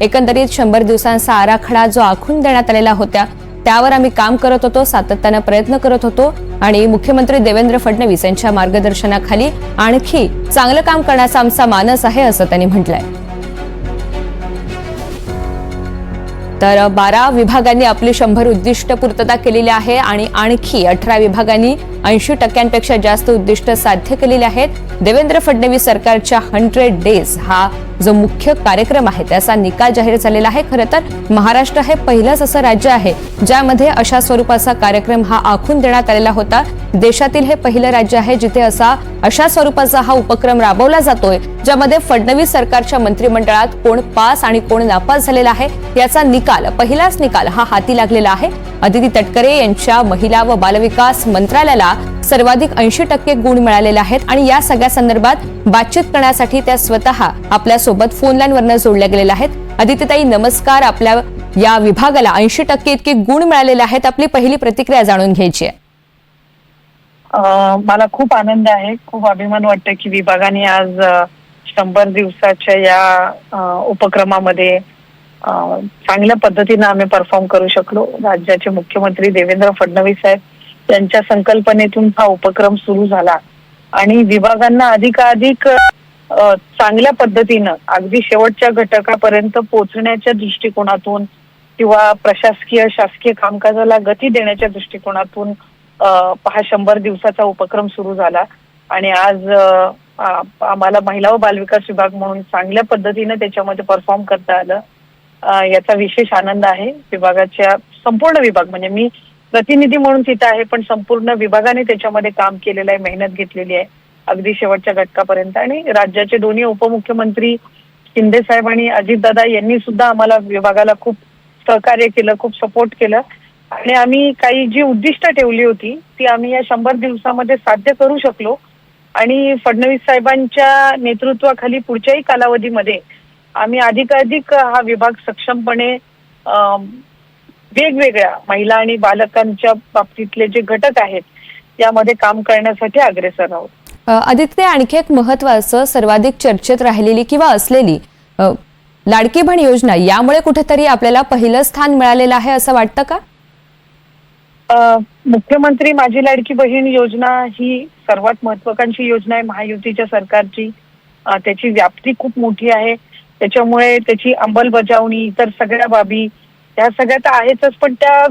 एकंदरीत शंभर दिवसांचा आराखडा जो आखून देण्यात आलेला होता त्यावर आम्ही काम करत होतो सातत्यानं प्रयत्न करत होतो आणि मुख्यमंत्री देवेंद्र फडणवीस यांच्या मार्गदर्शनाखाली आणखी चांगलं काम करण्याचा आमचा मानस आहे असं त्यांनी म्हटलंय. तर बारा विभागांनी आपली शंभर उद्दिष्ट पूर्तता केलेली आहे आणि आणखी अठरा विभागांनी ऐंशी टक्क्यांपेक्षा जास्त उद्दिष्ट साध्य केलेली आहेत. देवेंद्र फडणवीस सरकारच्या हंड्रेड डेज हा जो मुख्य कार्यक्रम आहे त्याचा निकाल जाहीर झालेला आहे. खरं तर महाराष्ट्र हे पहिलंच असं राज्य आहे ज्यामध्ये अशा स्वरूपाचा कार्यक्रम हा आखून देण्यात आलेला होता. देशातील हे पहिलं राज्य आहे जिथे असा अशा स्वरूपाचा हा उपक्रम राबवला जातोय ज्यामध्ये फडणवीस सरकारच्या मंत्रिमंडळात कोण पास आणि कोण नापास झालेला आहे याचा निकाल पहिलाच निकाल हा हाती लागलेला आहे. अदिती तटकरे यांच्या महिला व बालविकास मंत्रालयाला सर्वाधिक ऐंशी टक्के गुण मिळालेले आहेत आणि या सगळ्या संदर्भात बातचीत करण्यासाठी त्या स्वतः आपल्यासोबत फोन लाईन वरनं जोडल्या गेलेल्या आहेत. अदितीताई नमस्कार. आपल्या या विभागाला ऐंशी टक्के इतके गुण मिळालेले आहेत. आपली पहिली प्रतिक्रिया जाणून घ्यायची आहे. मला खूप आनंद आहे. खूप अभिमान वाटतं की विभागाने आज शंभर दिवसाच्या या उपक्रमामध्ये चांगल्या पद्धतीनं आम्ही परफॉर्म करू शकलो. राज्याचे मुख्यमंत्री देवेंद्र फडणवीस साहेब यांच्या संकल्पनेतून हा उपक्रम सुरू झाला. आणि विभागांना अधिकाधिक चांगल्या पद्धतीनं अगदी शेवटच्या घटकापर्यंत पोहोचण्याच्या दृष्टिकोनातून किंवा प्रशासकीय शासकीय कामकाजाला गती देण्याच्या दृष्टिकोनातून हा शंभर दिवसाचा उपक्रम सुरू झाला. आणि आज आम्हाला महिला व बालविकास विभाग म्हणून चांगल्या पद्धतीनं त्याच्यामध्ये परफॉर्म करता आलं. याचा विशेष आनंद आहे. विभागाच्या संपूर्ण विभाग म्हणजे मी प्रतिनिधी म्हणून तिथं आहे पण संपूर्ण विभागाने त्याच्यामध्ये काम केलेलं आहे मेहनत घेतलेली आहे अगदी शेवटच्या घटकापर्यंत. आणि राज्याचे दोन्ही उपमुख्यमंत्री शिंदे साहेब आणि अजितदादा यांनी सुद्धा आम्हाला विभागाला खूप सहकार्य केलं खूप सपोर्ट केलं. आणि आम्ही काही जी उद्दिष्ट ठेवली होती ती आम्ही या शंभर दिवसामध्ये साध्य करू शकलो. आणि फडणवीस साहेबांच्या नेतृत्वाखाली पुढच्याही कालावधीमध्ये आम्ही अधिकाधिक हा विभाग सक्षमपणे वेगवेगळ्या महिला आणि बालकांच्या बाबतीतले जे घटक आहेत यामध्ये काम करण्यासाठी अग्रेसर आहोत. आदित्य आणखी एक महत्वाचं सर्वाधिक चर्चेत राहिलेली किंवा असलेली लाडकी बहीण योजना यामुळे कुठेतरी आपल्याला पहिलं स्थान मिळालेलं आहे असं वाटतं का? मुख्यमंत्री माझी लाडकी बहीण योजना ही सर्वात महत्वाकांक्षी योजना आहे. महायुतीच्या सरकारची त्याची व्याप्ती खूप मोठी आहे. त्याच्यामुळे त्याची अंमलबजावणी इतर सगळ्या बाबी त्या सगळ्या तर आहेतच पण त्या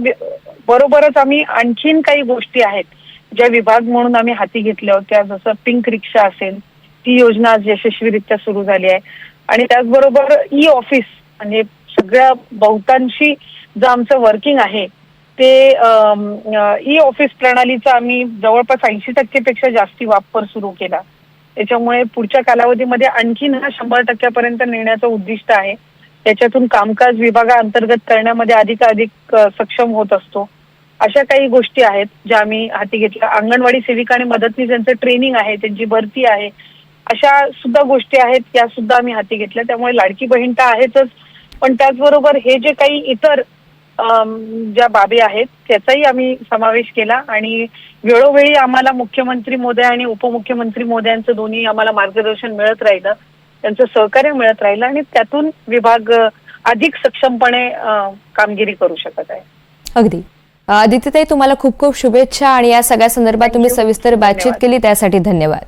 बरोबरच आम्ही आणखीन काही गोष्टी आहेत. ज्या विभाग म्हणून आम्ही हाती घेतल्या होत्या जसं पिंक रिक्षा असेल ती योजना आज यशस्वीरित्या सुरू झाली आहे. आणि त्याचबरोबर ई ऑफिस म्हणजे सगळ्या बहुतांशी जे आमचं वर्किंग आहे ते ई ऑफिस प्रणालीचा आम्ही जवळपास ऐंशी टक्केपेक्षा जास्ती वापर सुरू केला. त्याच्यामुळे पुढच्या कालावधीमध्ये आणखीन हा शंभर टक्क्यापर्यंत नेण्याचं उद्दिष्ट आहे. त्याच्यातून कामकाज विभागाअंतर्गत करण्यामध्ये अधिकाधिक अधिक सक्षम होत असतो. अशा काही गोष्टी आहेत ज्या आम्ही हाती घेतल्या. अंगणवाडी सेविका आणि मदतनीस यांचं ट्रेनिंग आहे त्यांची भरती आहे. अशा सुद्धा गोष्टी आहेत या सुद्धा आम्ही हाती घेतल्या. त्यामुळे लाडकी बहीण तर आहेतच. पण त्याचबरोबर हे जे काही इतर ज्या बाबी आहेत त्याचाही आम्ही समावेश केला आणि वेळोवेळी आम्हाला मुख्यमंत्री मोदय आणि उपमुख्यमंत्री मोदयांचं दोन्ही आम्हाला मार्गदर्शन मिळत राहिलं त्यांचं सहकार्य मिळत राहिलं आणि त्यातून विभाग अधिक सक्षमपणे कामगिरी करू शकत आहे अगदी आदित्यताई तुम्हाला खूप खूप शुभेच्छा आणि या सगळ्या संदर्भात तुम्ही. सविस्तर बातचीत. केली त्यासाठी धन्यवाद